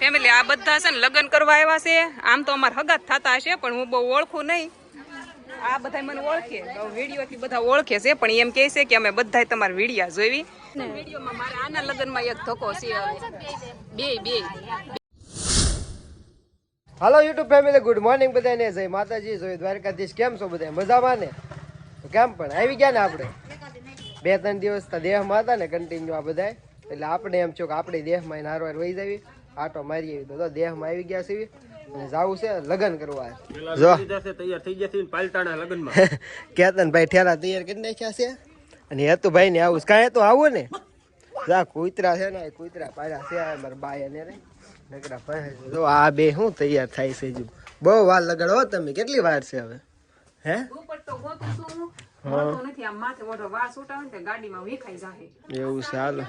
Family આ બધા છે ને લગ્ન કરવા આવ્યા છે. આમ તો અમારે હગાત થતા હશે પણ હું બહુ ઓળખું નહીં. આ બધા મને ઓળખે. વીડિયો થી બધા ઓળખે છે પણ એમ કહે છે કે અમે બધા તમારા વિડીયા જોઈ વિડીયોમાં મારે આના લગ્નમાં એક ધક્કો છે બે બે. હાલો યુટ્યુબ ફેમિલી ગુડ મોર્નિંગ બધાને જય માતાજી જય દ્વારકાધીશ. કેમ છો બધા મજામાં ને? કેમ પણ? આવી ગયા ને આપણે? બે ત્રણ દિવસ તો દેહમાં હતા ને કન્ટિન્યુ આ બધા એટલે આપણે એમ છો કે આપણે દેહમાં નારવાર હારવાર વહી જાવી. આટો મારી આવી તો જો દેહમાં આવી ગયા છે અને જાવું છે લગન કરવા. જો. તૈયાર થઈ જશે પાલટાના લગ્નમાં. કેતન ભાઈ ઠેલા તૈયાર કરી નાખ્યા છે. અને હેતુ ભાઈ ને આવું કાંઈ તો આવું ને? જા કુતરા છે ને કુતરા પાડ્યા છે મારા બાય અને રે. નકરા પાસે જો આ બે શું તૈયાર થાય છે હજુ? બહુ વાર લગાડો તમે. કેટલી વાર છે હવે? હે? છું. ને એવું છે હાલો.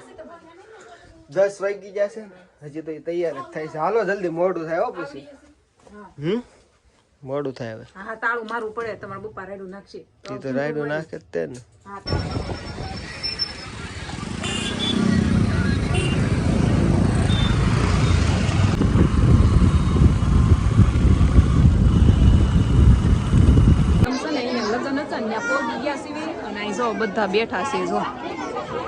દસ વાગી જશે હજી તો તૈયાર જ થાય છે. હાલો જલ્દી મોડું થાય હો પછી. હમ? મોડું થાય હવે. હા તાળું મારું પડે તમારા બપ્પા રાયડું નાખશે. એ તો રાયડું નાખે તે ને. બધા બેઠા છે જો.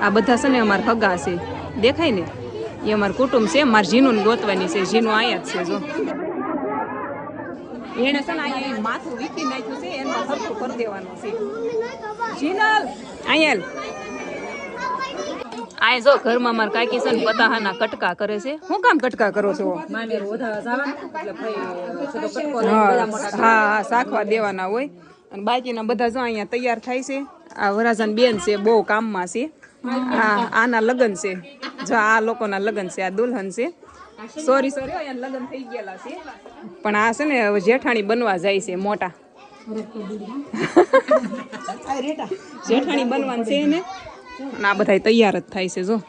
આ બધા છે ને અમારા હગા છે. દેખાય ને? એ અમારું કુટુંબ છે મારે જીનું ગોતવાની છે જીનું અહીંયા જ છે જો. એને છે ને અહીંયા માથું વીકી નાખ્યું છે એનું સરખું કરી દેવાનું છે. જીનલ અહીંયા આ જો ઘરમાં મારા કાકી છે ને પતાહાના કટકા કરે છે. શું કામ કટકા કરો છો? હા હા શાખવા દેવાના હોય. અને બાકીના બધા જો અહીંયા તૈયાર થાય છે. આ વરાજાન બેન છે બહુ કામમાં છે. આ આના લગ્ન છે. જો આ લોકોના લગ્ન છે, આ દુલ્હન છે. સોરી સોરી લગ્ન થઈ ગયેલા છે. પણ આ છે ને જેઠાણી બનવા જાય છે, મોટા. જેઠાણી બનવાનું છે ને આ બધા તૈયાર જ થાય છે, જો.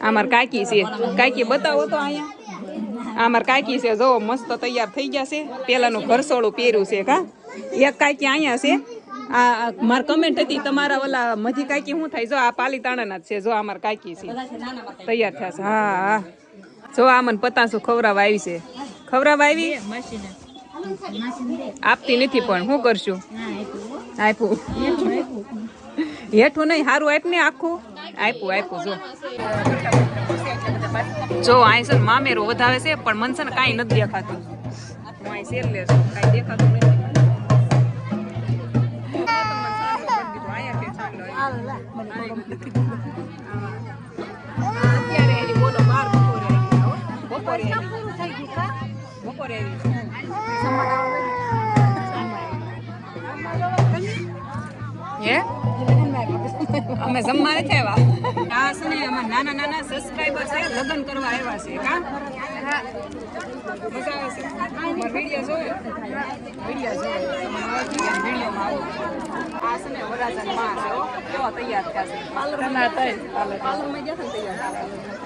અમાર મારા કાકી છે. કાકી બતાવો તો અહીંયા. આ મારા કાકી છે, જો, મસ્ત તૈયાર થઈ ગયા છે. પેલાનું ઘરસોળું પહેર્યું છે, કા? એક કાકી અહીંયા છે. આ માર કમેન્ટ હતી તમારા ઓલા મધી કાકી શું થાય? જો આ પાલીતાણાના જ છે જો આ મારા કાકી છે. તૈયાર છે. હા હા. જો આ મને પતાસું ખવરાવ આવી છે. ખવરાવ આવી? આપતી નથી પણ શું કરશું? આપ્યું હેઠું નહીં સારું આપ ને આખું. આપ્યું આપ્યું જો. જો અહીં છે મામેરું વધાવે છે પણ મનસન કાંઈ નથી દેખાતું. હું અહીં શેર લેશું કાંઈ દેખાતું નથી. અમે જમવા નથી આવ્યા. આ છે ને અમારા નાના નાના સબસ્ક્રાઈબર છે લગ્ન કરવા આવ્યા છે કા મજા આવે છે. અમારા વીડિયો જોયો વીડિયો જોયો વિડીયોમાં આવો આ છે ને વરાજાની માં છે કેવા તૈયાર થયા છે. પાર્લરમાં પાર્લરમાં. ગયા હતા તૈયાર?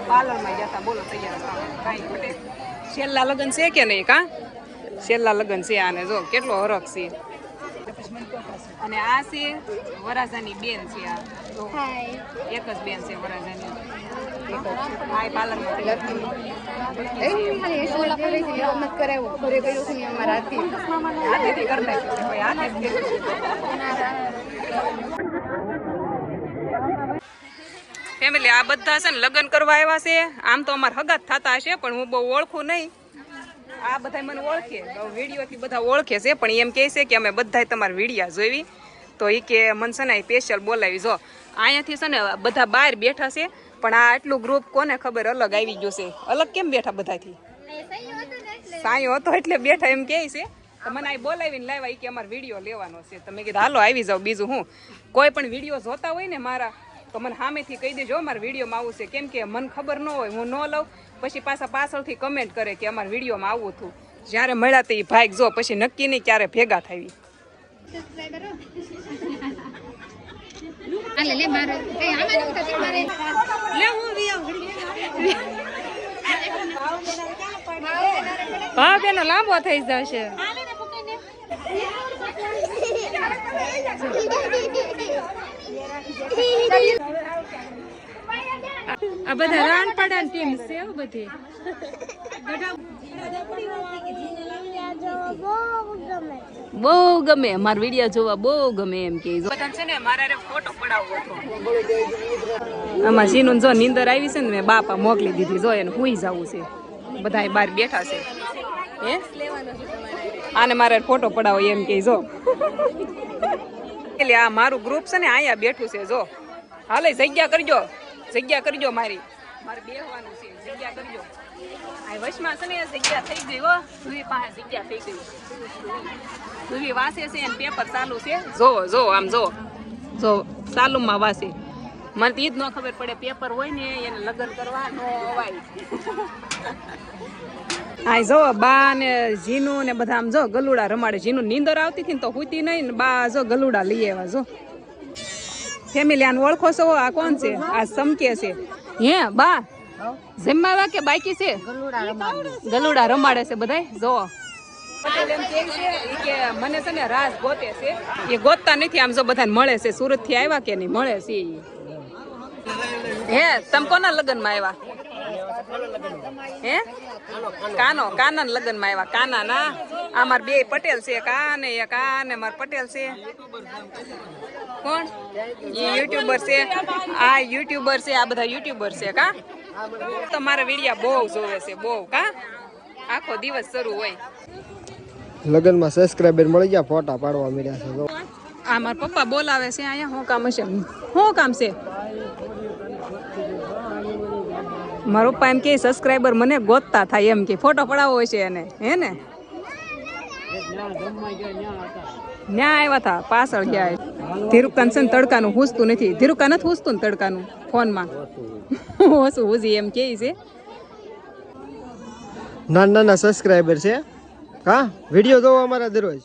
પાર્લરમાં ગયા હતા બોલો તૈયાર કાંઈ છેલ્લા લગ્ન છે કે નહીં કા? છેલ્લા લગ્ન છે આને જો કેટલો હરખ છે. અને આ છે વરાજાની બેન છે આ. એક જ બેન છે વરાજાની. ફેમિલી આ બધા છે ને લગ્ન કરવા આવ્યા છે. આમ તો અમારે હગાત થતા હશે પણ હું બહુ ઓળખું નહીં. આ બધા મને ઓળખે. વિડીયોથી બધા ઓળખે છે, પણ એમ કહે છે કે અમે બધા તમારા વિડીયા જોઈ તો એ કે મન છે ને સ્પેશિયલ બોલાવી. જો અહીંયાથી છે ને બધા બહાર બેઠા છે, પણ આ આટલું ગ્રુપ કોને ખબર અલગ આવી ગયું છે? અલગ કેમ બેઠા બધાથી? સાયો હતો એટલે બેઠા એમ કહે છે. મને આ બોલાવીને લાવ્યા એ કે અમારે વીડિયો લેવાનો છે. તમે કીધું, હાલો, આવી જાઓ બીજું હું. કોઈ પણ વીડિયો જોતા હોય ને મારા તો મને સામેથી કહી દેજો અમારા વિડીયોમાં આવું છે. કેમ કે મને ખબર ન હોય હું ન લઉં. પછી પાછા પાછળથી કમેન્ટ કરે કે અમારા વિડીયોમાં આવું હતું. જ્યારે મળ્યા તો એ ભાઈ જો પછી નક્કી નહીં ક્યારે ભેગા થાવી હા બેનો લાંબો થઈ જશે. આ બધા રાનપાડા ટીમ છે હો બધી. બહુ ગમે માર વિડિયા જોવા બહુ ગમે એમ કે. છે ને મારા ફોટો પડાવવો હતો. આમાં જીનું જો નીંદર આવી છે ને મેં બાપા મોકલી દીધી જો એને હુઈ જવું છે. બધા બહાર બેઠા છે. હે? આને મારે ફોટો પડાવો એમ કે જો. એટલે આ મારું ગ્રુપ છે ને, અહીંયા બેઠું છે, જો. હાલે, જગ્યા કરજો. જગ્યા કરજો મારી. મારે બેહવાનું છે. જગ્યા કરજો. આ વચમાં છે ને જગ્યા થઈ ગઈ, હો. સુવી પાસે જગ્યા થઈ ગઈ. સુવી વાસે છે અને પેપર ચાલુ છે. જો જો, આમ જો. જો ચાલુમાં વાસે. મને તો ઈ જ ન ખબર પડે પેપર હોય ને એને લગ્ન કરવા નો અવાય. આ જો, બા ને જીનુ ને બધા જો ગલુડા રમાડે. જીનુ નીંદર આવતી હતી ને તો હુતી નહીં ને બા જો ગલુડા લઈ આવ્યા, જો. ફેમિલી આને ઓળખો છો? આ કોણ છે? આ સમકે છે. હે, બા, જમવા કે બાકી છે? ગલુડા રમાડે છે બધાય, જો. મને છે ને રાસ ગોતે છે. એ ગોતતા નથી, આમ જો બધાને મળે છે. સુરતથી આવ્યા કે નહીં, મળે છે. હે તમે કોના લગ્નમાં આવ્યા હે? કાનો કાના લગ્નમાં આવ્યા કાના ના? આ માર બે પટેલ છે કાને એક ને માર પટેલ છે. કોણ? એ યુટ્યુબર છે. આ યુટ્યુબર છે આ બધા યુટ્યુબર છે કા? તો મારા વિડિયા બહુ જોવે છે બહુ કા? આખો દિવસ શરૂ હોય. લગ્નમાં સબસ્ક્રાઈબર મળી ગયા ફોટા પાડવા મળ્યા છે. આ મારા પપ્પા બોલાવે છે અહીંયા શું કામ હશે? શું કામ છે? મારા પપ્પા એમ કે સબસ્ક્રાઈબર મને ગોતતા થાય એમ કે ફોટો પડાવવો હોય છે એને. હે ને? ન્યા આવ્યા હતા પાછળ ગયા ધીરુકાન છે ને તડકાનું હૂસતું નથી. ધીરુકા નથી હૂસતું ને તડકાનું ફોનમાં? ઓછું હુજી એમ કે છે. નાના નાના સબસ્ક્રાઈબર છે? હા? વીડિયો જોવો અમારા દરરોજ.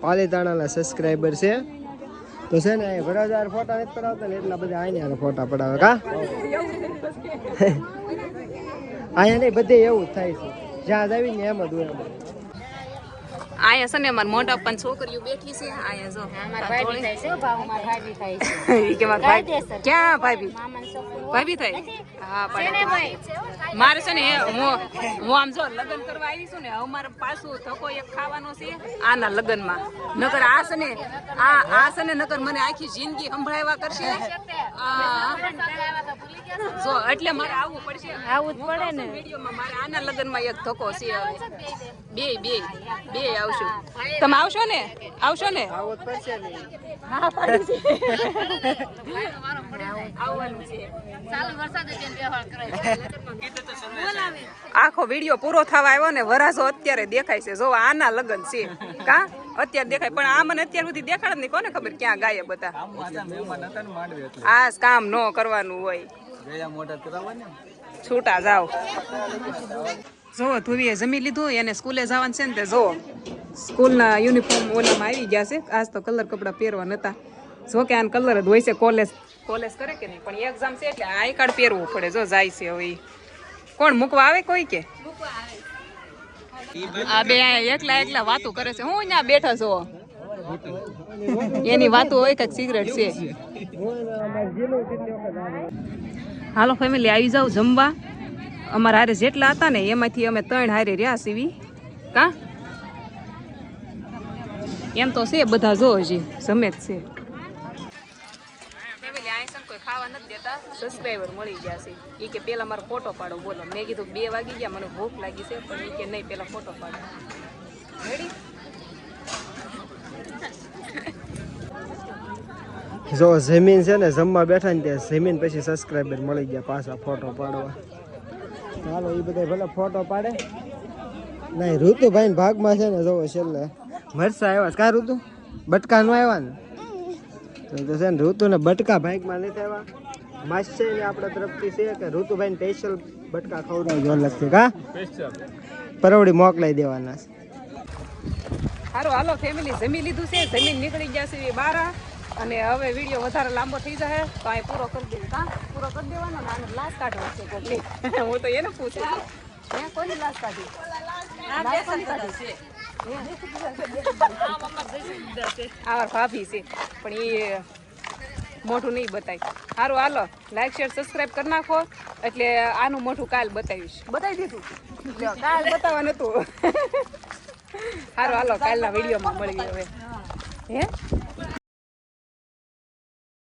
પાલીતાણાના સબસ્ક્રાઈબર છે. તો છે ને વરરાજાર ફોટા નથી પડાવતા ને એટલા બધા અહીંયા ફોટા પડાવે, કા? અહીંયા નહીં, બધે એવું જ થાય છે. જ્યાં જ ને એમ જ હોય અહીંયા છે ને અમારા મોટા પણ છોકરીઓ બેઠી છે. આયા જો કે ક્યાં ભાભી? ભાભી થાય? હા પણ મારે છે ને હું હું આમ જો લગ્ન કરવા આવી છું ને હવે મારે પાછું ધક્કો એક ખાવાનો છે આના લગ્નમાં. નકર આ છે ને આ આ છે ને નકર મને આખી જિંદગી સંભળાવ્યા કરશે. જો એટલે મારે આવવું પડશે. આવવું જ પડે ને. વિડીયોમાં મારે આના લગ્નમાં એક ધક્કો છે હવે. બે બે. બે આવશું. તમે આવશો ને? આવશો ને? આવો જ પડશે ને. હા પાડી છે. આવવાનું છે આખો વીડિયો પૂરો થવા આવ્યો ને વરાસો અત્યારે દેખાય છે. જો આના લગ્ન છે. કા? અત્યારે દેખાય. પણ આ મને અત્યાર સુધી દેખાડ નહીં. કોને ખબર ક્યાં ગાયબ હતા? આ કામ ન કરવાનું હોય. છૂટા જાવ જો, ધુવીએ, જમી લીધું એને સ્કૂલે જવાનું છે ને તે જો, સ્કૂલના યુનિફોર્મ ઓલામાં આવી ગયા છે. આજ તો કલર કપડાં પહેરવા નતા. જો કે આને કલર જ હોય છે કોલેજ. કોલેજ કરે કે નહીં? પણ એક્ઝામ છે એટલે આઈ કાર્ડ પહેરવું પડે. જો, જાય છે હવે કોણ, મૂકવા આવે કોઈ કે? આ બે એકલા એકલા વાતો કરે છે. હું અહીંયા બેઠા છો? એની વાતો હોય કે સિગરેટ છે? હાલો ફેમિલી આવી જાવ જમવા. અમારા હારે જેટલા હતા ને એમાંથી અમે ત્રણ હારે રહ્યા સીવી. કા? એમ તો છે બધા જો હજી જમે જ છે. ખાવા નથી દેતા. સબસ્ક્રાઈબર મળી ગયા છે. એ કે પહેલાં મારો ફોટો પાડો બોલો. મેં કીધું બે વાગી ગયા મને ભૂખ લાગી છે પણ એ કે નહીં પહેલાં ફોટો પાડો. રેડી જો જમીન છે ને જમવા બેઠા ને ત્યાં જમીન પછી સબસ્ક્રાઈબર મળી ગયા પાછા ફોટો પાડવા. ચાલો એ બધા ભલે ફોટો પાડે. નહીં, ઋતુભાઈ ભાગમાં છે ને, જોવો છેલ્લે. મરસા આવ્યા. કા ઋતુ? બટકા નો આવ્યા ને? તો છે ને ઋતુ ને બટકા ભાગમાં નથી આવ્યા. માસ છે ને આપણા તરફથી છે કે ઋતુભાઈ સ્પેશિયલ બટકા ખવડાવજો અલગથી, કા? પરવડી મોકલાઈ દેવાના સારું હાલો ફેમિલી જમી લીધું છે. જમીન નીકળી ગયા છે બાર. અને હવે વીડિયો વધારે લાંબો થઈ જાય તો પૂરો કરી દઈએ પૂરો કરી દેવાનો ને આને લાશ કાઢવો છે કોકની હું તો એને પૂછું. છું કોની લાશ કાઢી? લાશ કોની કાઢી? આ ભાભી છે. પણ એ મોઢું નહીં બતાય. સારું હાલો. લાઈક શેર સબસ્ક્રાઈબ કરી નાખો. એટલે આનું મોઢું કાલ બતાવીશ. બતાવી દીધું? કાલ બતાવવાનું હતું. સારું હાલો. કાલના વિડીયોમાં મળીએ હવે. હે?